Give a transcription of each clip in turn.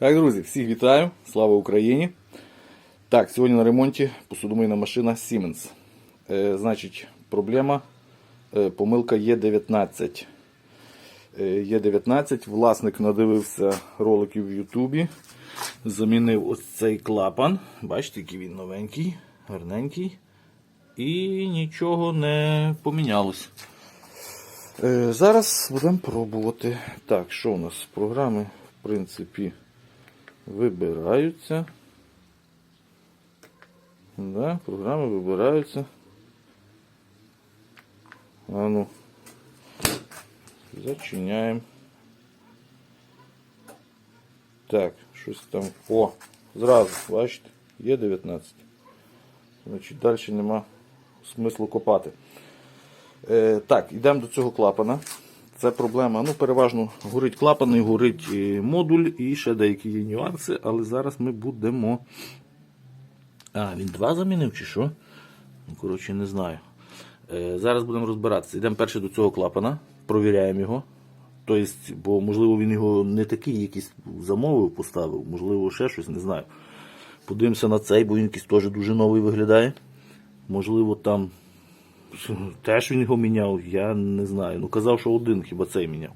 Так, друзі, всіх вітаю! Слава Україні! Так, сьогодні на ремонті посудомийна машина Siemens. Е, значить, проблема, е, помилка Є19. Е, Є19, власник надивився роликів в Ютубі, замінив ось цей клапан. Бачите, який він новенький, гарненький. І нічого не помінялось. Е, Зараз будемо пробувати. Так, що у нас? Програми, в принципі, вибираються. Да, програми вибираються. А ну. Зачиняємо. Так, щось там. О, зразу, бачите, є 19. Значить, далі нема смислу копати. Е, так, йдемо до цього клапана. Це проблема. Ну, переважно горить клапан і горить е, модуль, і ще деякі є нюанси, але зараз ми будемо. А, він два замінив чи що? Ну, коротше, не знаю. Е, зараз будемо розбиратися. Йдемо перше до цього клапана, провіряємо його. Тобто, бо, можливо, він його не такий якийсь замовив, поставив, можливо, ще щось, не знаю. Подивимося на цей, бо він якийсь теж дуже новий виглядає. Можливо, там теж він його міняв, я не знаю. Ну, казав, що один хіба цей міняв.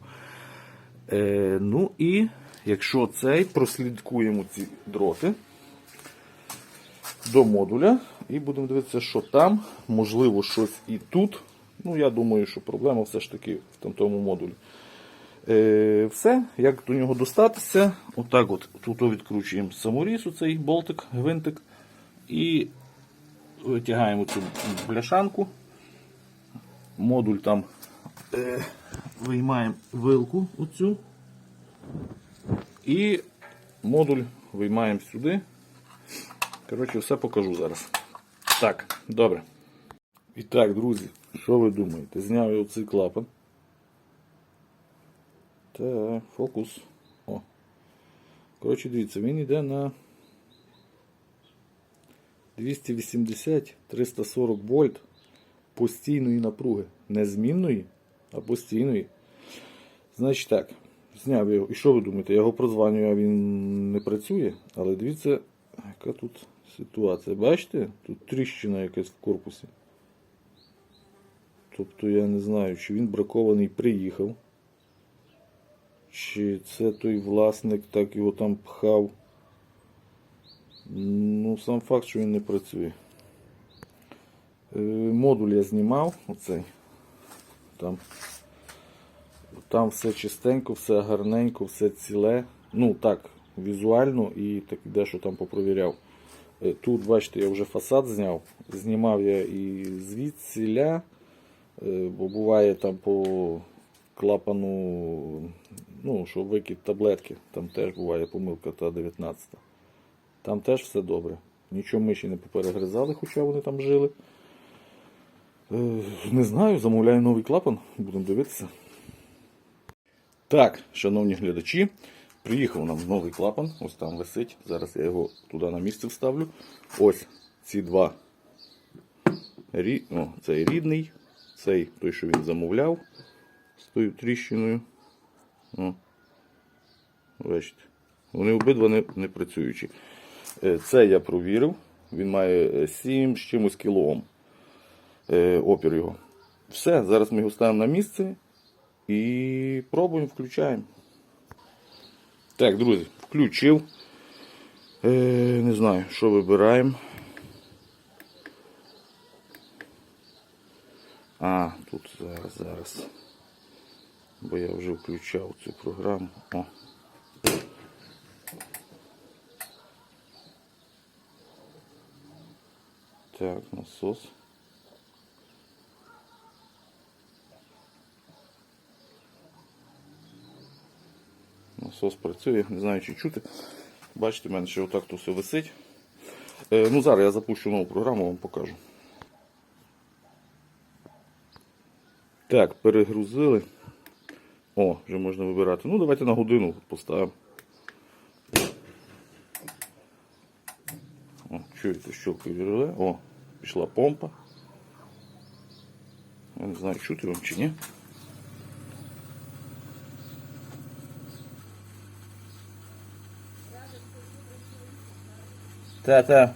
Е, ну і якщо цей, прослідкуємо ці дроти до модуля і будемо дивитися, що там, можливо, щось і тут. Ну, я думаю, що проблема все ж таки в тому модулі. Е, все, як до нього достатися, отак от тут відкручуємо саморіз, цей болтик, гвинтик, і витягаємо цю бляшанку. Модуль там е, виймаємо вилку оцю. І модуль виймаємо сюди. Коротше, все покажу зараз. Так, добре. І так, друзі, що ви думаєте? Зняв я оцей клапан. Так, фокус. О. Коротше, дивіться, він йде на 280-340 вольт постійної напруги. Не змінної, а постійної. Значить так, зняв його. І що ви думаєте? Я його прозванюю, а він не працює. Але дивіться, яка тут ситуація. Бачите? Тут тріщина якась в корпусі. Тобто я не знаю, чи він бракований приїхав. Чи це той власник так його там пхав. Ну, сам факт, що він не працює. Е, Модуль я знімав, оцей. Там, там все чистенько, все гарненько, все ціле. Ну так, візуально і так дещо там попровіряв. Е, Тут, бачите, я вже фасад зняв. Знімав я і звідсіля, е, бо буває там по клапану, ну, що викид таблетки, там теж буває помилка та 19. Там теж все добре. Нічого ми ще не поперегризали, хоча вони там жили. Е, Не знаю, замовляю новий клапан, будемо дивитися. Так, шановні глядачі, приїхав нам новий клапан, ось там висить. Зараз я його туди на місце вставлю. Ось ці два. Рі... О, цей рідний, цей той, що він замовляв з тою тріщиною. О. Бачите. Вони обидва не, не працюючі. Е, Це я провірив. Він має 7 з чимось кілоом опір його. Все, зараз ми його ставимо на місце і пробуємо, включаємо. Так, друзі, включив. Е, не знаю, що вибираємо. А, тут зараз, зараз. Бо я вже включав цю програму. О. Так, насос. Насос працює, не знаю чи чути. Бачите, в мене ще отак тут все висить. Е, ну, зараз я запущу нову програму, вам покажу. Так, перегрузили. О, вже можна вибирати. Ну, давайте на годину поставимо. О, чуєте, щелкає реле. О, пішла помпа. Я не знаю, чути вам чи ні. Та-та.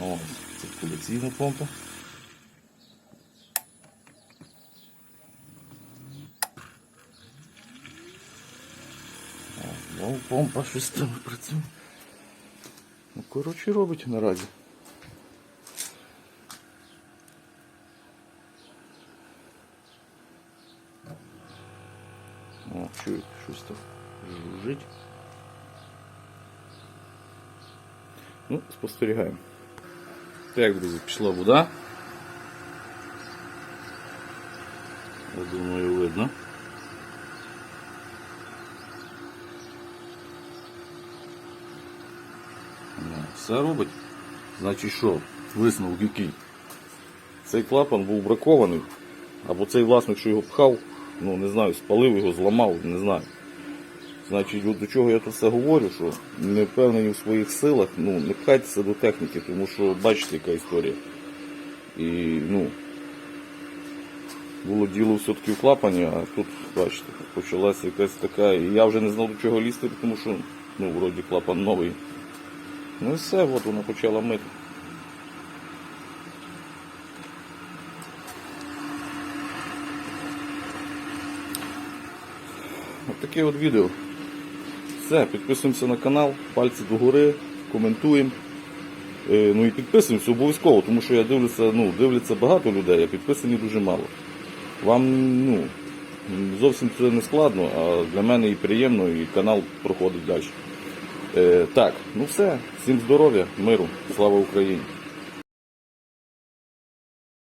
О, циркуляційна помпа. О, Знову помпа щось там працює. Ну, коротше, робить наразі. Чую, жужжить. Ну, спостерігаємо. Так, друзі, пішла вода. Я думаю, видно. Все робить. Значить що? Висновок який? Цей клапан був бракований. Або цей власник, що його пхав, ну не знаю, спалив його, зламав, не знаю. Значить, от до чого я тут все говорю, що не впевнені в своїх силах, ну не пхайтеся до техніки, тому що бачите, яка історія. І ну, було діло все-таки в клапані, а тут, бачите, почалася якась така. І я вже не знав до чого лізти, тому що ну, вроді клапан новий. Ну і все, от вона почала мити. От таке от відео. Все, підписуємося на канал, пальці догори, коментуємо. Е, Ну і підписуємося обов'язково, тому що я дивлюся, ну, дивляться багато людей, а підписані дуже мало. Вам ну, зовсім це не складно, а для мене і приємно, і канал проходить далі. Е, так, ну все, всім здоров'я, миру, слава Україні!